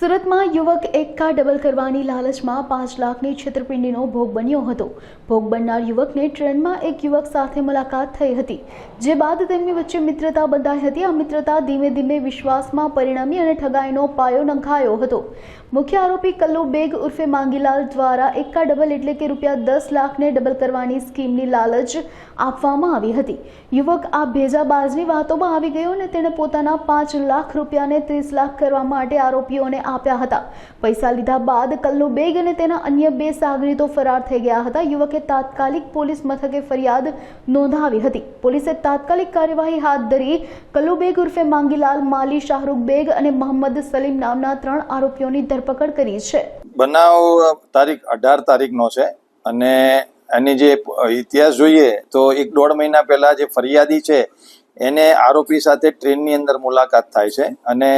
સુરતમાં યુવક એક્કા ડબલ કરવાની લાલચમાં પાંચ લાખની છેતરપિંડીનો ભોગ બન્યો હતો. ભોગ બનનાર યુવકને ટ્રેનમાં એક યુવક સાથે મુલાકાત થઈ હતી, જે બાદ તેમની વચ્ચે મિત્રતા બંધાઈ હતી. આ મિત્રતા ધીમે ધીમે વિશ્વાસમાં પરિણમી અને ઠગાઈનો પાયો નંખાયો હતો. મુખ્ય આરોપી કલ્લુ બેગ ઉર્ફે માંગીલાલ દ્વારા એકા ડબલ એટલે કે રૂપિયા દસ લાખને ડબલ કરવાની સ્કીમની લાલચ આપવામાં આવી હતી. યુવક આ ભેજાબાજની વાતોમાં આવી ગયો અને તેણે પોતાના પાંચ લાખ રૂપિયાને ત્રીસ લાખ કરવા માટે આરોપીઓને આપ્યા હતા. પૈસા લીધા બાદ કલ્લુ બેગ અને તેના અન્ય બે સાગરીતો ફરાર થઈ ગયા હતા. યુવકે તાત્કાલિક પોલીસ મથકે ફરિયાદ નોંધાવી હતી. પોલીસે તાત્કાલિક કાર્યવાહી હાથ ધરી કલ્લુ બેગ ઉર્ફે માંગીલાલ, માલી શાહરૂખ બેગ અને મોહમ્મદ સલીમ નામના ત્રણ આરોપીઓની કરી છે. બનાવ તારીખ અઢાર તારીખનો છે અને એની જે ઇતિહાસ જોઈએ તો એક દોઢ મહિના પહેલા જે ફરિયાદી છે, એને આરોપી સાથે ટ્રેનની અંદર મુલાકાત થાય છે અને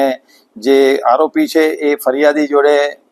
જે આરોપી છે એ ફરિયાદી જોડે